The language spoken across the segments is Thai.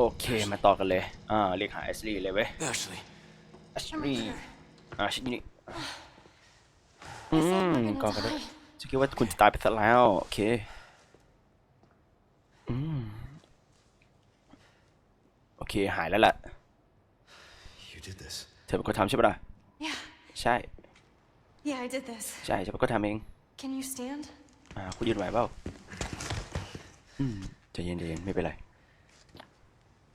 โอเค มาต่อกันเลย อ่า เรียกหาแอชลีย์เลยเว้ย Ashley, แอชลีย์อ่าชินี่อืมก่อนกันด้วยจะคิดว่าคุณจะตายไปซะแล้ว โอเค อืม โอเค หายแล้วล่ะ you did this. เธอเป็นคนทำใช่ปะล่ะ Yeah, ใช่ yeah, I did this. ใช่ฉันเป็นคนทำเอง Can you stand? อ่า คุณยืนไหวเปล่า อืมใจเย็นใจเย็นไม่เป็นไร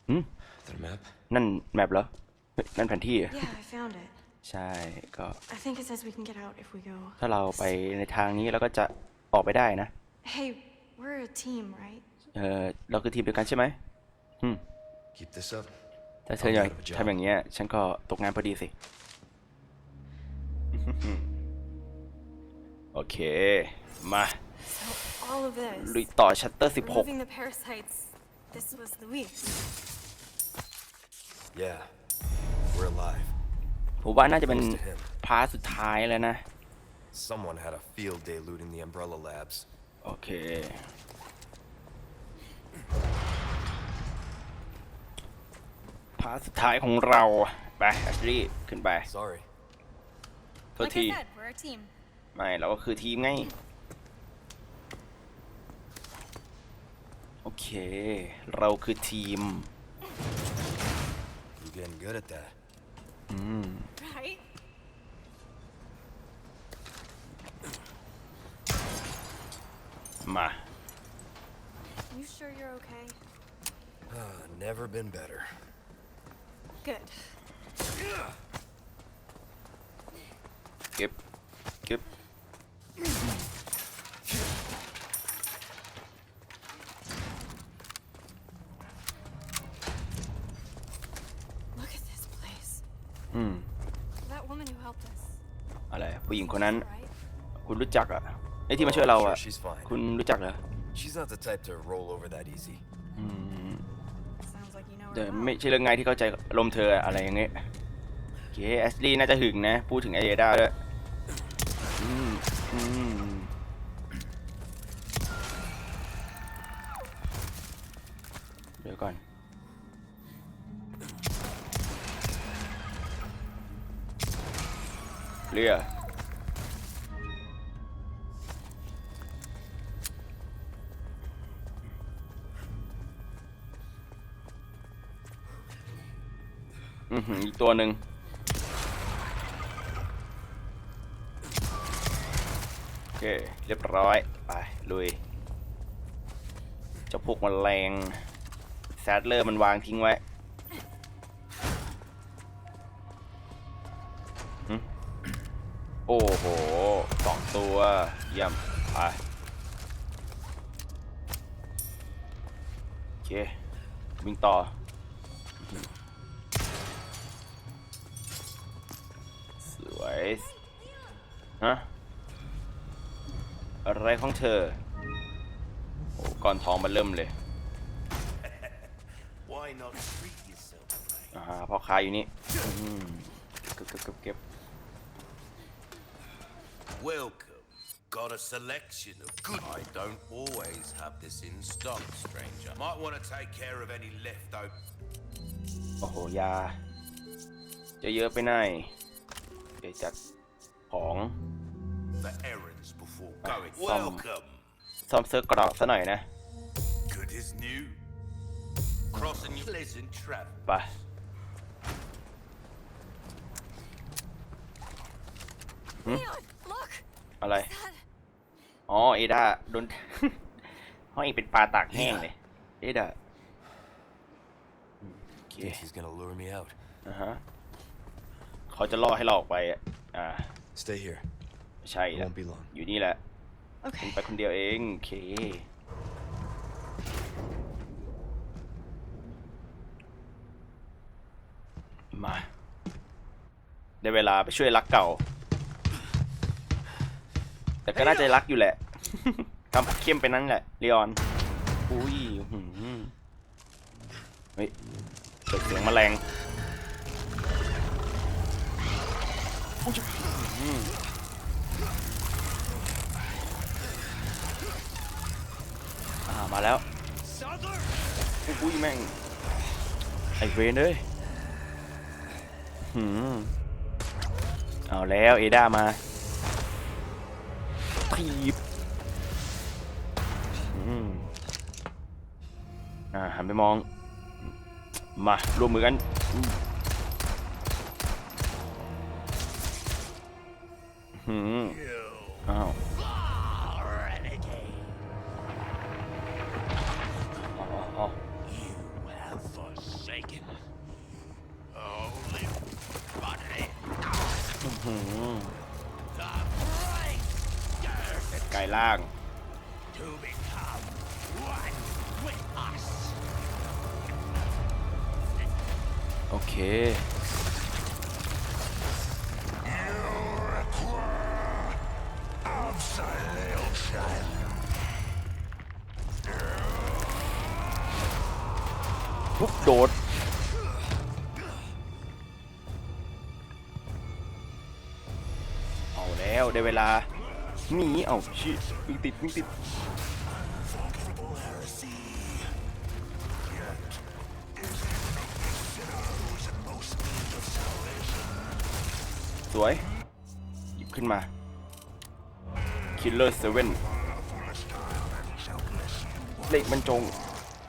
อืม The map? นั่นแมปเหรอเฮ้ยนั่นแผนที่เหรอ Yeah, I found it. ใช่ก็ I think it says we can get out if we go. ถ้าเราไปในทางนี้เราก็จะออกไปได้นะ Hey, we're a team, right? เออเราคือทีมเดียวกันใช่ไหมอืม Keep this up. ถ้าเธออยากเอาไปเอาไปทำอย่างเงี้ย ฉันก็ตกงานพอดีสิ โอเค มา So all of ลุย this, ต่อชัตเตอร์ removing the parasites. This was Luis. Yeah, we're alive. 16ผมว่าน่าจะเป็น Close to him. พาร์ทสุดท้ายแล้วนะ Someone had a field day looting the Umbrella Labs. โอเค พาร์ทสุดท้ายของเรา ไปแอชลีย์ขึ้นไป Sorry. โทษ Like ที I said, we're a team. ไม่เราก็คือทีมไง โอเค เราคือทีม You're getting good at that. Mm. Right? My. You sure you're okay? Uh, never been better. Good. Yep. Yep. ผู้หญิงคนนั้น Right? คุณรู้จักอะไอ้ที่มาช่วยเราอะ Sure, she's fine. คุณรู้จักเหรอ She's not the type to roll over that easy. Sounds like you know แต่ her. ไม่ใช่เรื่องง่ายที่เข้าใจลมณ์เธออะไรอย่างเงี้ยโอเคแอชลีย์น่าจะหึงนะ พูดถึงไอเอด้าด้วยอืมอืมเดี๋ยวก่อน เรือ กตัวหนึ่งโอเค เรียบร้อย ไป ลุยเจ้าพวกมันแมลงแซดเลอร์มันวางทิ้งไว้โอ้โหสองตัวเยี่ยมไปโอเค วิ่งต่อ วยฮะอะไรของเธอโอ้ก้อนทองมันเริ่มเลย Why not treat yourself, mate? อ่าพ่อค้าอยู่นี่อืมเก็บเก็บเก็บเก็บ Welcome. Got a selection of good. I don't always have this in stock, stranger. Might want to take care of any leftover. โอ้โหยาจะเยอะไปหน่อย เดี๋ยวจัดของ for errands before Ah, going. some- Welcome. ซ่อมเสื้อกรอกซะหน่อยนะ Good as new. Crossing your pleasant travel. ไป Leon, look! อะไร อ๋อ เอดาโดนห้อยเป็นปลาตากแห้งเลย เอดาอืมโอเค Think he's gonna lure me out. อ่าฮะ เขาจะล่อให้เราออกไปอะอ่า Stay here. ไม่ใช่ It ละ won't be long. อยู่นี่แหละ Okay. ไปคนเดียวเองโอเค มา ได้เวลาไปช่วยรักเก่า แต่ก็น่าจะรักอยู่แหละ ทำเข้มไปนั้นแหละเลออน อุ้ยหืมเฮ้ยเกิดเสียงแมลง อ่ามาแล้วอุ้ยแม่ง ไอเวนเอ้ยหืมเอาแล้วเอด้ามาทีบอืมอ่าหันไปมอง มาร่วมมือกัน หืมอ้าวอ๋ออ๋อ have forsaken holy body. หืม The breaker ไกลล่าง to become one with us. โอเค ปุ๊บโดด เอาแล้วได้เวลาหนีเอาชิวิ่งติดวิ่งติดสวย หยิบขึ้นมา Killer 7เหล็กมันจง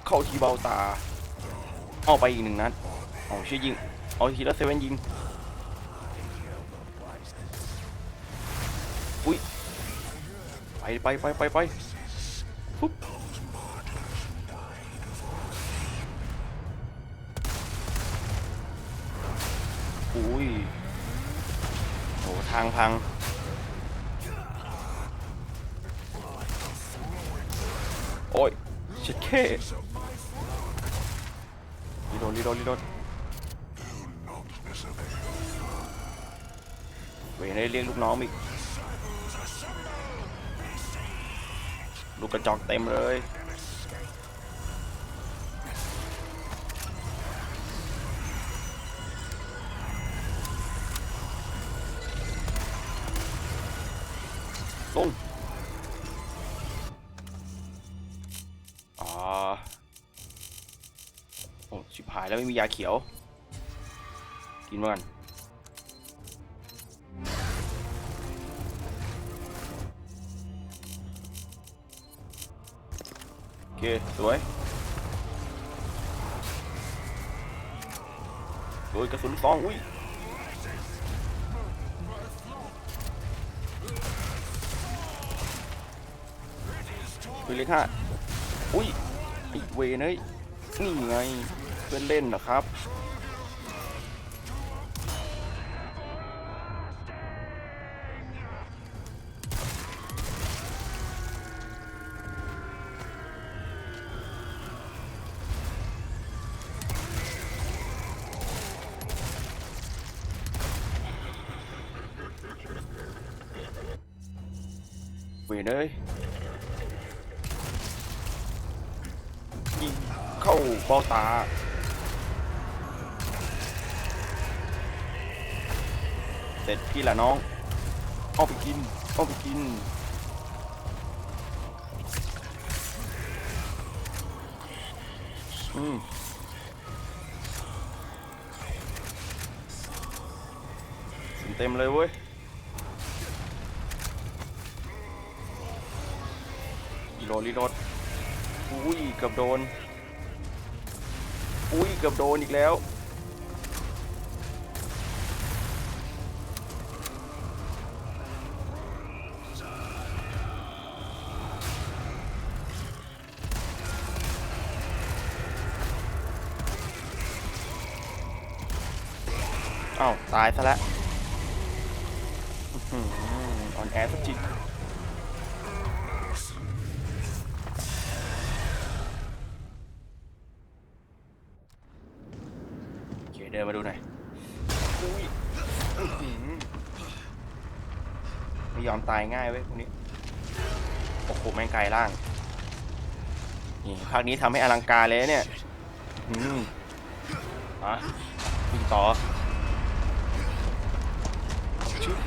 เข้าที่เบ้าตา เอาไปอีกหนึ่งนัดเอาเชื่อยิง เอาทีละเซเว่นยิง อุ้ย ไปไปไปไปไปปุ๊บอุ้ยโหทางพังโอ้ยเช็ดเข้ รีโดนรีโดนรีโดนเวนได้เรียกลูกน้องอีก ลูกกระจอกเต็มเลย ยาเขียว กินมากันโอเค สวยโดยกระสุนลูกซอง อุ้ยปืนเล็กห้าอุ้ยไอเวนเอ้ยนี่ไง เพื่อนเล่นเหรอครับเวนเอ้ยยิงเข้าเบ้าตา เสร็จพี่ละน้องเอาไปกินเอาไปกิน อืมเต็มเลยเว้ยรีโหลดรีโหลดอุ้ยเกือบโดน อุ้ยเกือบโดนอีกแล้ว ตายซะแล้วอ่อนแอสักจิตโอเคเดินมาดูหน่อยไม่ยอมตายง่ายเว้ยพวกนี้ โอ้โห แม่งไกลล่าง นี่ภาคนี้ทำให้อลังการเลยเนี่ย อืมอะวิ่งต่อ ชึบ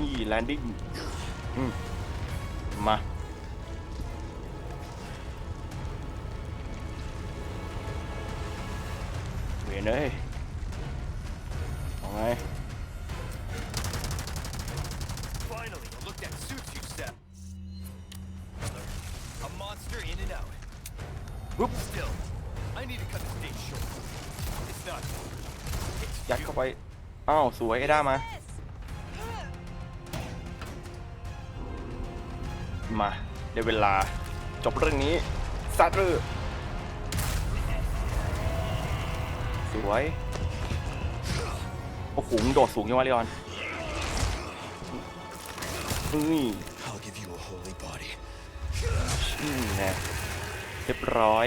นี่แลนดิ้งอืมมาอเวนเอ้ยเอาไง Finally, a look that suits you, Steph. A monster in and out. Whoop. Still, I need to cut this date short. It's not. It's ยัด you. เข้าไป อ้าว สวยไอ้ด้ามา มาได้เวลาจบเรื่องนี้ซัดเลยสวย โอ้โหมึงโดดสูงยังวะเลออนนี่ I'll give you a holy body. นี่แน่เรียบร้อย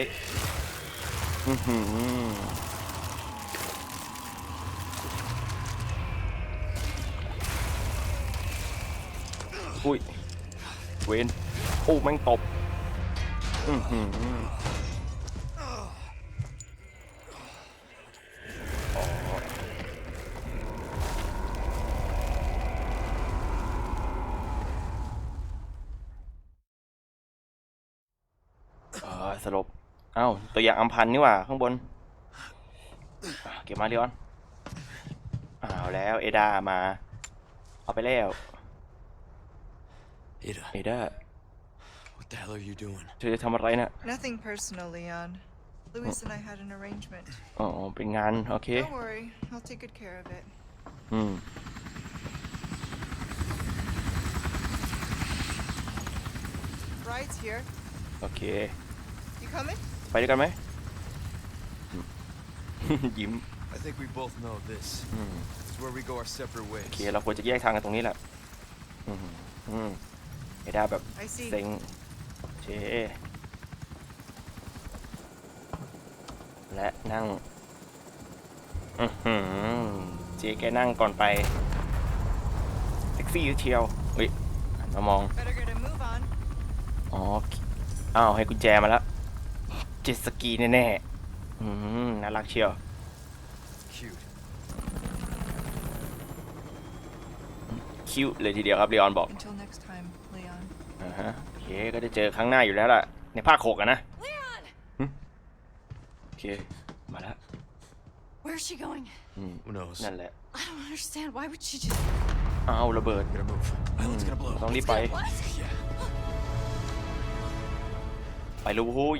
อือหืออุ้ยเวนโอ้แม่งตบอือหืออ๋อเออสลบเอ้าตัวอย่างอัมพันธ์นี่หว่า ข้างบนอะเก็บมาเรียนอ้าวแล้วเอดามา เอาไปแล้ว Ada, เอดา what the hell are you doing? เธอจะทำอะไรนะ Nothing personal, Leon. Louis and I had an arrangement. อ๋อ เป็นงาน โอเค Don't worry, I'll take good care of it. อืม Ride's here. โอเค You coming? ไปด้วยกันไหม ยิ้ม I think we both know this. อืม It's where we go our separate โอ ways. เค เราควรจะแยกทางกันตรงนี้แหละ อืมอืมเอดาแบบ I see. เซ็งโอ เค และนั่งอือหือเจแกนั่งก่อนไปแท็กซี่เชียวเฮ้ยหันมามอง Better get a move on. อ๋อ อ้าว ให้กุญแจมาแล้ว เจ็ตสกีแน่ๆ อืมน่ารักเชียว Cute. คิวเลยทีเดียวครับเรีออนบอก Until next time, Leon. อ่าฮะโอ เคก็จะเจอครั้งหน้าอยู่แล้วล่ะ ในภาคหกอะนะ Leon! โอเค มาแล้ว Where's she going? อืม Who knows? นั่นแหละ I don't understand. Why would she just. อ้าวระเบิด Gotta move. Island's gonna blow. ต้องรีบไป What? ไปเลย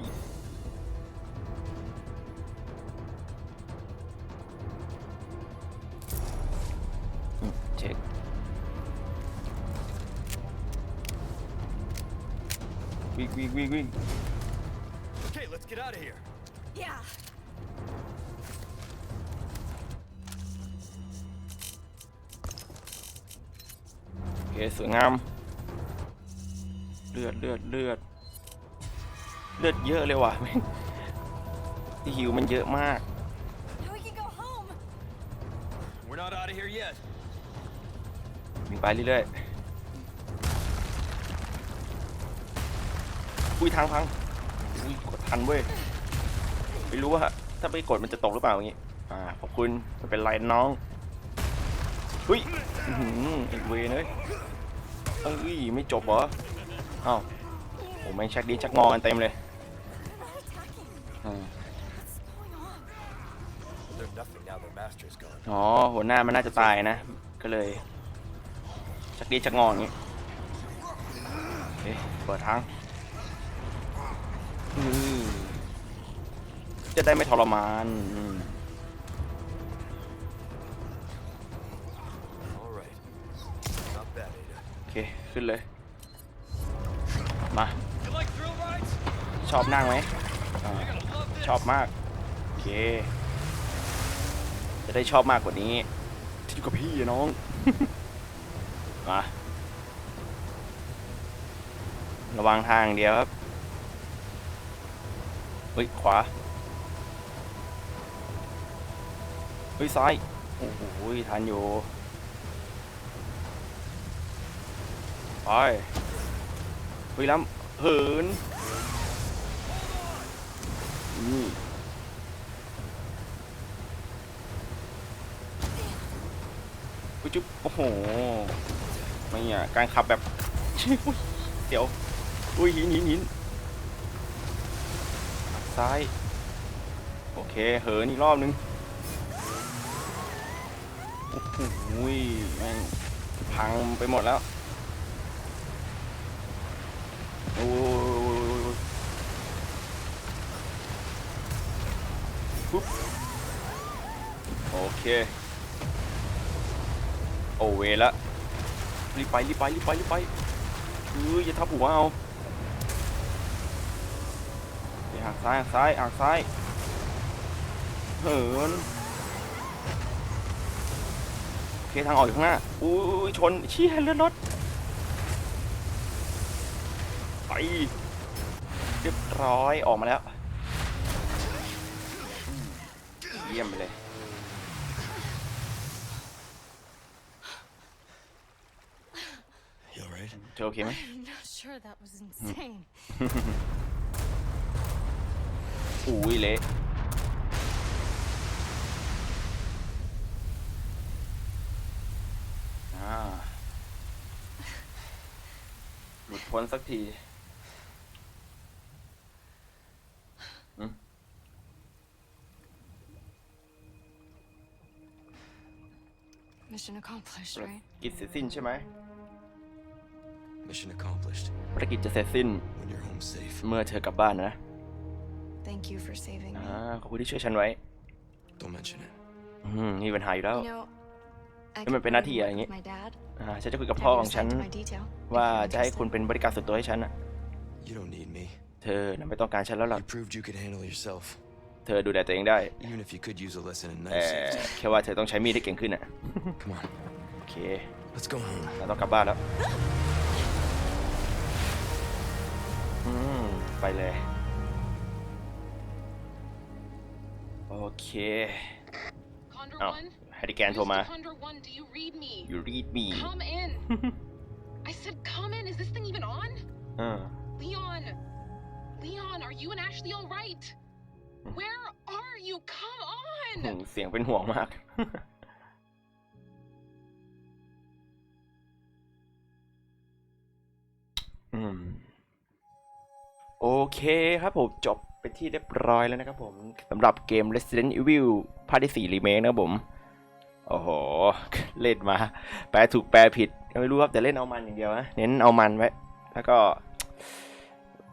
วิ่งวิ่งวิ่งวิ่ง Okay, let's get out of here. Yeah. โอเคสวยงาม เลือดเลือดเลือด เลือดเยอะเลยว่ะแม่งที่หิวมันเยอะมาก Now we can go home. We're not out of here yet. วิ่งไปเรื่อยๆ อุ้ยทางพังอุ้ยกดทันเว้ยไม่รู้ว่าถ้าไปกดมันจะตกหรือเปล่าอย่างงี้อ่าขอบคุณไม่เป็นไรน้องอุ้ยอื้อหือไอีกเวนเลยเอ้ยไม่จบเหรออ้าวโอ้แม่งชักดีชักงอกันเต็มเลยอ่า Well, they're nothing now their master's gone. อ๋อหัวหน้ามันน่าจะตายนะ ก็เลยชักดีชักงออย่างงี้เอ๊ะเปิดทาง อืมจะได้ไม่ทรมานอืม All right. Not bad, Ada. โอเค ขึ้นเลย มา You like thrill rides? ชอบนั่งไหมอ่า You're gonna love this. ชอบมาก โอเค จะได้ชอบมากกว่านี้ที่อยู่กับพี่อะน้อง มา ระวังทางเดียวครับ เฮ้ย ขวา เฮ้ย ซ้าย โอ้โหทันอยู่ไปเฮ้ยล้ำเหินนี่จุ๊บโอ้โห ไม่อะ การขับแบบเดี๋ยว อุ้ยหินหินหิน ซ้าย โอเค เหินอีกรอบนึงโอ้โหแม่งพังไปหมดแล้ว โอ้ยปุ๊บโอเค โอเวละรีบไปรีบไปรีบไปรีบไปเอออย่าทับหัวเอาไป หักซ้ายหักซ้ายหักซ้ายเหินโอเคทางออกอยู่ข้างหน้าอุ้ยชนเชี่ยเลื่อนรถไปเรียบร้อยออกมาแล้ว เยี่ยมไปเลย You alright? เธอโอเคไหม I'm not sure that was insane. อุ้ยเละอ่าหลุดพ้นสักที Mission accomplished, right? กิจเสร็จสิ้นใช่ไหม Mission accomplished. ภารกิจจะเสร็จสิ้น When you're home safe. เมื่อเธอกลับบ้านนะ Thank you for saving อ่า me. ขอบคุณที่ช่วยฉันไว้ Don't mention it. อืมมีปัญหาอยู่แล้ว You know, I นี่มัน could เป็นหน้าที่ probably อะไร work อย่างงี้ with my dad. อ่าฉันจะคุยกับ Have พ่อ you ของฉัน assigned to my detail, if ว่า you're จะให้ interested. คุณเป็นบริการส่วนตัวให้ฉันนะ You don't need me. เธอน่ะไม่ต้องการฉันแล้วหรอก You proved you could handle yourself. เธอดูแลตัวเองได้ Even if you could use a lesson in แต่ knife safety. แค่ว่าเธอต้องใช้มีดให้เก่งขึ้นอะ Come on. โอเค Let's go home. เราต้องกลับบ้านแล้ว อืม ไปเลย โอเค Condor Oh, One? แฮร์ริแกนโทรมา Mr. Condor One, do you read me? you read me Come in. I said, come in. Is this thing even on? เออ Leon. Leon, are you and Ashley all right? Where are you? Come หื on. มเสียงเป็นห่วงมาก อืม โอเคครับผมจบ ไปที่เรียบร้อยแล้วนะครับผมสำหรับเกม Resident Evil ภาคที่4รีเมคนะครับผม โอ้โห เล่นมา แปลถูกแปลผิดก็ไม่รู้ครับ แต่เล่นเอามันอย่างเดียวนะ เน้นเอามันไว้ แล้วก็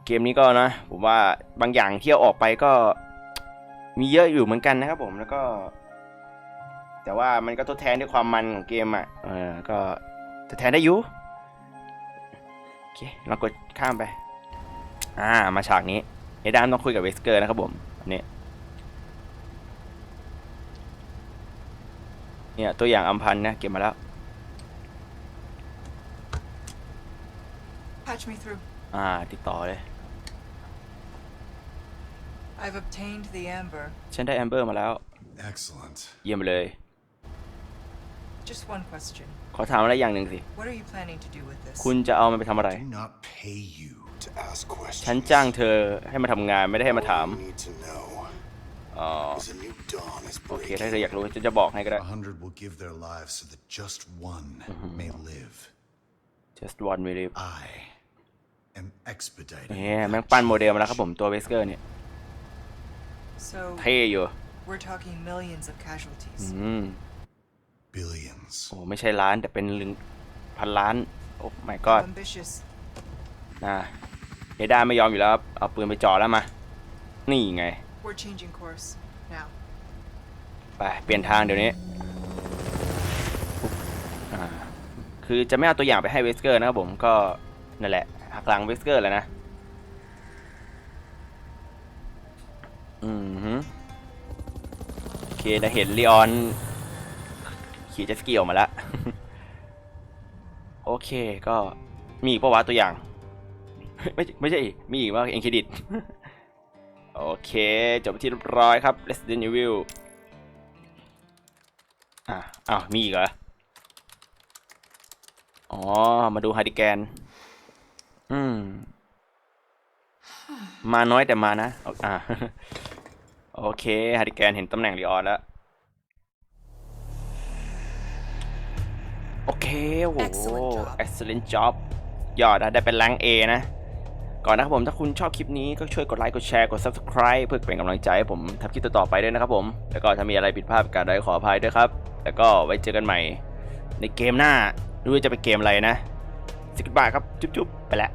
เกมนี้ก็นะ ผมว่าบางอย่างที่เอาออกไปก็มีเยอะอยู่เหมือนกันนะครับผมแล้วก็ แต่ว่ามันก็ทดแทนด้วยความมันของเกมอะเออก็ทดแทนได้อยู่โอเคเรากดข้ามไป อ่ามาฉากนี้ เอดามต้องคุยกับเวสเกอร์นะครับผมอันนี้เนี่ยตัวอย่างอัมพันธ์นะเก็บมาแล้ว Patch me through. อ่าติดต่อเลย I've obtained the amber. ฉันได้แอมเบอร์มาแล้ว Excellent. เยี่ยมเลย Just one question. ขอถามอะไรอย่างหนึ่งสิ What are you planning to do with this? คุณจะเอามันไปทำอะไร Do not pay you to ask questions. ฉันจ้างเธอให้มาทำงานไม่ได้ให้มาถาม All you need to know อ๋อ is a new dawn is โอเค breaking. ถ้าเธออยากรู้ฉันจะบอกให้ก็ได้ A hundred will give their lives so that just one may live. just one minute I am expediting. เนี่ย that แม่งปั้นโม change. เดลมาแล้วครับผมตัวเวสเกอร์เนี่ย So เท่อยู่ we're talking millions of casualties. อืม Billions. โอ้ไม่ใช่ล้านแต่เป็นลึงพันล้าน โอ้ my god Ambitious. นะ เอด้าไม่ยอมอยู่แล้วครับเอาปืนไปจ่อแล้วมา นี่ไง We're changing course now. ไปเปลี่ยนทางเดี๋ยวนี้อ่าคือจะไม่เอาตัวอย่างไปให้เวสเกอร์นะครับผมก็นั่นแหละหักหลังเวสเกอร์แล้วนะ อืมฮึโอเคได้เห็นลีออน ขี่เจ็ตสกีออกมาแล้ว โอเคก็มีอีกปะวะตัวอย่าง ไม่ไม่ใช่อีกมีอีกว่าเอ็นเครดิตโอเคจบไปที่เรียบร้อยครับ Resident Evil อะอ้าวมีอีกเหรอ อ๋อ มาดูฮาร์ดิแกน อืม มาน้อยแต่มานะเอาอ่าโอเคฮาร์ดิแกนเห็นตำแหน่งลีออนแล้ว โอเคโอ้โห Excellent job excellent job ยอดนะได้เป็นแรง A นะ ก่อนนะครับผมถ้าคุณชอบคลิปนี้ก็ช่วยกดไลค์กดแชร์กด subscribe เพื่อเป็นกำลังใจให้ผมทำคลิปต่อๆไปด้วยนะครับผม แล้วก็ถ้ามีอะไรผิดพลาดการใดขออภัยด้วยครับ แล้วก็ไว้เจอกันใหม่ ในเกมหน้าไม่รู้ว่าจะเป็นเกมอะไรนะสกิดบายครับจุ๊บๆไปแล้ว